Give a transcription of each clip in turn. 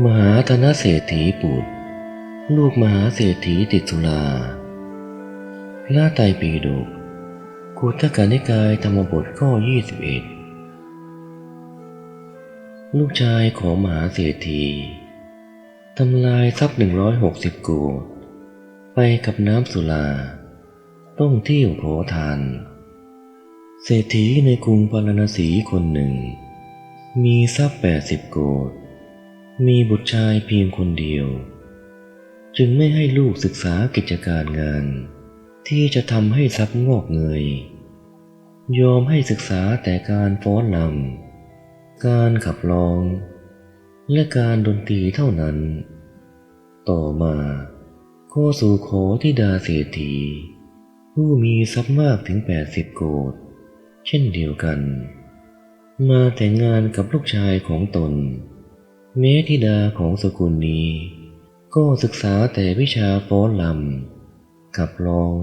มหาธนเศรษฐีบุตร ลูกมหาเศรษฐีติดสุราพระไตรปิฎกกุฏกานิกายธรรมบทข้อ 21 ลูกชายของมหาเศรษฐีทำลายทรัพย์หนึ่งร้อยหกสิบกูไปกับน้ำสุราต้องเที่ยวขอทาน เศรษฐีในกรุงปารณสีคนหนึ่ง มีทรัพย์แปดสิบโกฏ มีบุตรชายเพียงคนเดียว จึงไม่ให้ลูกศึกษากิจการงาน ที่จะทำให้ทรัพย์งอกเงย ยอมให้ศึกษาแต่การฟ้อนลำการขับร้อง และการดนตรีเท่านั้น ต่อมาโคสู่โขที่ดาเศรษฐี ผู้มีทรัพย์มากถึงแปดสิบโกฏเช่นเดียวกัน มาแต่งงานกับลูกชายของตน แม้ธิดาของสกุลนี้ ก็ศึกษาแต่วิชาฟ้อนลำขับร้อง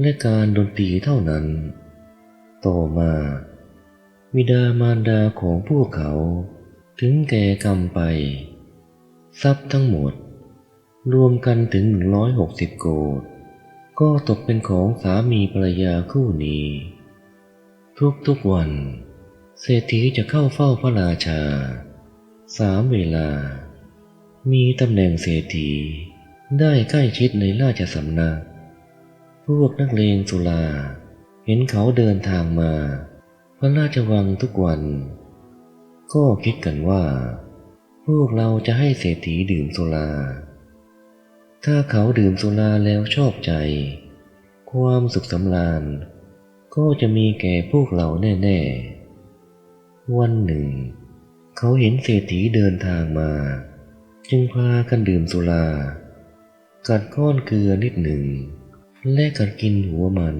และการดนตรีเท่านั้น ต่อมาบิดามารดาของพวกเขาถึงแก่กรรมไป ทรัพย์ทั้งหมด รวมกันถึงหนึ่งร้อยหกสิบโกดก็ตกเป็นของสามีภรรยาคู่นี้ ทุกๆวัน เศรษฐีจะเข้าเฝ้าพระราชา สามเวลา มีตำแหน่งเศรษฐีได้ใกล้ชิดในราชสำนัก พวกนักเลงสุราเห็นเขาเดินทางมา พระราชวังทุกวัน ก็คิดกันว่า พวกเราจะให้เศรษฐีดื่มสุรา ถ้าเขาดื่มสุราแล้วชอบใจ ความสุขสำราญ ก็จะมีแก่พวกเราแน่ ๆ วันหนึ่ง เขาเห็นเศรษฐีเดินทางมา จึงพากันดื่มสุรา กัดก้อนเกลือนิดหนึ่ง และกัดกินหัวมัน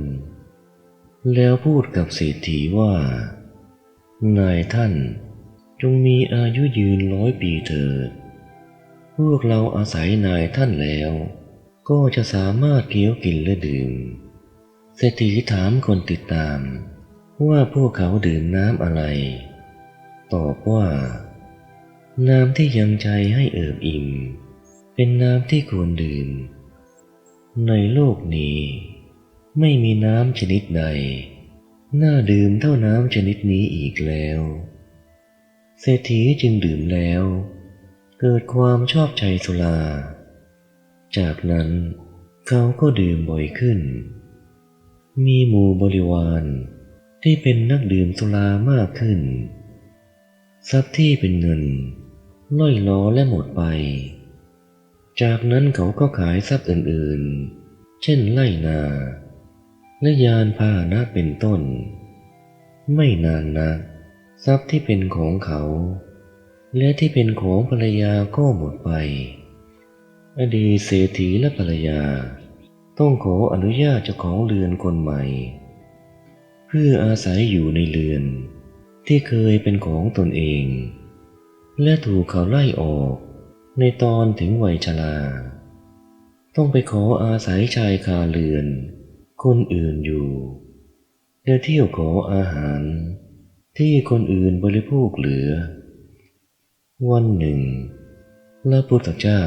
แล้วพูดกับเศรษฐีว่า นายท่านจงมีอายุยืนร้อยปีเถิด พวกเราอาศัยนายท่านแล้ว ก็จะสามารถเคี้ยวกินและดื่ม เศรษฐีถามคนติดตาม ว่าพวกเขาดื่มน้ำอะไร ตอบว่า น้ำที่ยังใจให้เอิบอิ่ม เป็นน้ำที่ควรดื่ม ในโลกนี้ ไม่มีน้ำชนิดใดน่าดื่มเท่าน้ำชนิดนี้อีกแล้ว เศรษฐีจึงดื่มแล้ว เกิดความชอบใจสุรา จากนั้นเขาก็ดื่มบ่อยขึ้น มีหมู่บริวารที่เป็นนักดื่มสุรามากขึ้น ทรัพย์ที่เป็นเงินล่อยล้อและหมดไป จากนั้นเขาก็ขายทรัพย์อื่นๆ เช่นไล่นาและยานพาหนะเป็นต้น ไม่นานนักทรัพย์ที่เป็นของเขา และที่เป็นของภรรยาก็หมดไป อดีตเศรษฐีและภรรยา ต้องขออนุญาตเจ้าของเรือนคนใหม่ เพื่ออาศัยอยู่ในเรือน ที่เคยเป็นของตนเอง และถูกเขาไล่ออกในตอนถึงวัยชราต้องไปขออาศัยชายคาเรือน คนอื่นอยู่และเที่ยวขออาหาร ที่คนอื่นบริโภคเหลือ วันหนึ่งพระพุทธเจ้า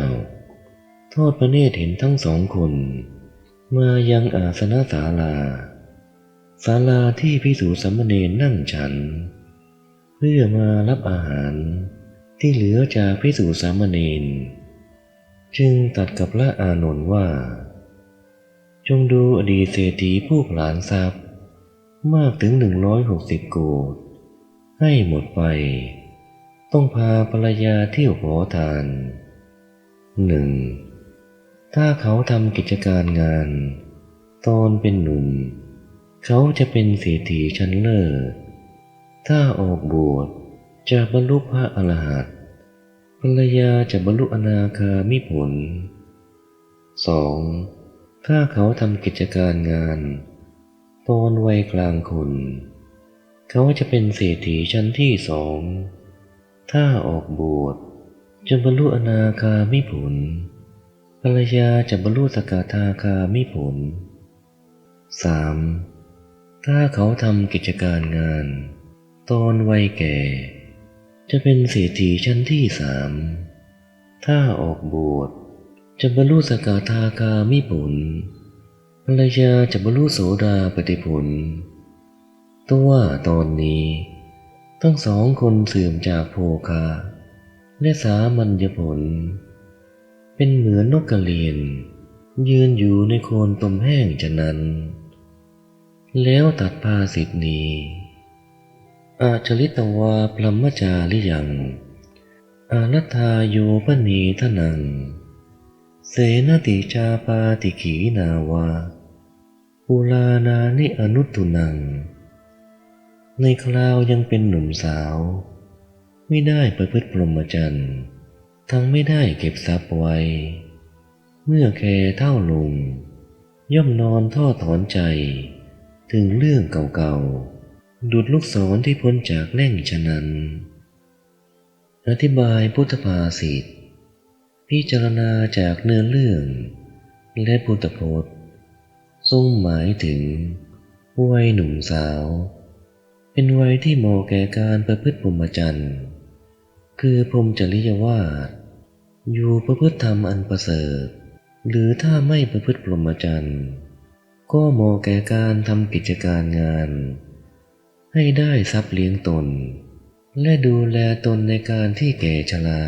ทอดพระเนตรเห็นทั้งสองคน มายังอาสนะศาลาศาลาที่พิสูจสามเณรนั่งฉัน พื่อมารับอาหารที่เหลือจากพิสูจสามเณรจึงตัดกับพระอานนท์ว่า จงดูอดีตเศรษฐีผู้ผลานทรัพย์ มากถึงหนึ่งร้อยหกสิบโกดให้หมดไป ต้องพาภรรยาเที่ยวขอทานหนึ่งถ้าเขาทำกิจการงาน ตอนเป็นหนุ่ม เขาจะเป็นเศรษฐีชั้นเลิศ ถ้าออกบวชจะบรรลุพระอรหันต์ภรรยาจะบรรลุอนาคามิผลสองถ้าเขาทำกิจการงาน ตอนวัยกลางคน เขาจะเป็นเศรษฐีชั้นที่สอง ถ้าออกบวชจะบรรลุอนาคามิผล ภรรยาจะบรรลุสกทาคามิผลสามถ้าเขาทำกิจการงาน ตอนวัยแก่ จะเป็นเศรษฐีชั้นที่สาม ถ้าออกบวชจะบรรลุสกาทาคามิผลภรรยาจะบรรลุโสดาปฏิผลตัวตอนนี้ ทั้งสองคนเสื่อมจากโภคา และสามัญญผล เป็นเหมือนนกกระเรียน ยืนอยู่ในโคนตมแห้งฉะนั้น แล้วตัดภาสิทธนี้ อาจริตวาพรหมจาริยังอารัธาโยปนีทนัง เสนติชาปาติขีนาวาปุลานานิอนุตุนัง ในคราวยังเป็นหนุ่มสาว ไม่ได้ประพฤติพรหมจรรย์ ทั้งไม่ได้เก็บทรัพย์ไว้ เมื่อแกเท่าลงย่อมนอนท่อถอนใจ ถึงเรื่องเก่าๆ ดุดลูกศรที่พ้นจากแล่งฉะนั้น อธิบายพุทธภาษิตพิจารณาจากเนื้อเรื่อง และพุทธพจน์ทรงหมายถึง วัยหนุ่มสาว เป็นวัยที่เหมาะแก่การประพฤติพรหมจรรย์คือพรหมจริยวาทอยู่ประพฤติธรรมอันประเสริฐ หรือถ้าไม่ประพฤติพรหมจรรย์ก็เหมาะแก่การทำกิจการงาน ให้ได้ทรัพย์เลี้ยงตน และดูแลตนในการที่แก่ชรา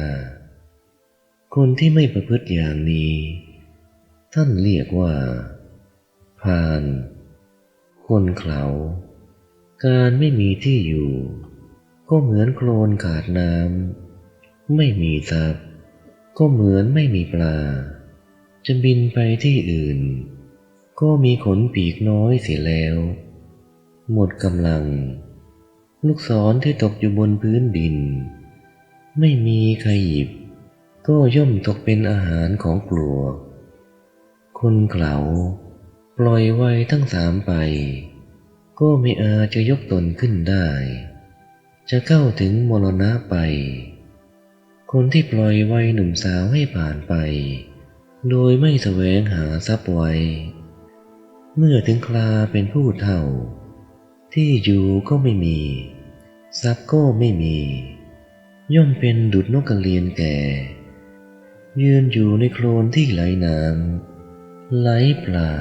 คนที่ไม่ประพฤติอย่างนี้ ท่านเรียกว่าพานคนเขาการไม่มีที่อยู่ ก็เหมือนโคลนขาดน้ำไม่มีทรัพย์ ก็เหมือนไม่มีปลา จะบินไปที่อื่น ก็มีขนปีกน้อยเสียแล้ว หมดกำลัง ลูกศรที่ตกอยู่บนพื้นดิน ไม่มีใครหยิบ ก็ย่อมตกเป็นอาหารของปลวกคนเขาปล่อยไว้ทั้งสามไป ก็ไม่อาจจะยกตนขึ้นได้ จะเข้าถึงมรณะไป คนที่ปล่อยไว้หนุ่มสาวให้ผ่านไป โดยไม่แสวงหาทรัพย์ไว้ เมื่อถึงคราเป็นผู้เฒ่า ที่อยู่ก็ไม่มี ทรัพย์ก็ไม่มี ย่อมเป็นดุดนกกระเรียนแก่ ยืนอยู่ในโคลนที่ไหลน้ำไหลปลา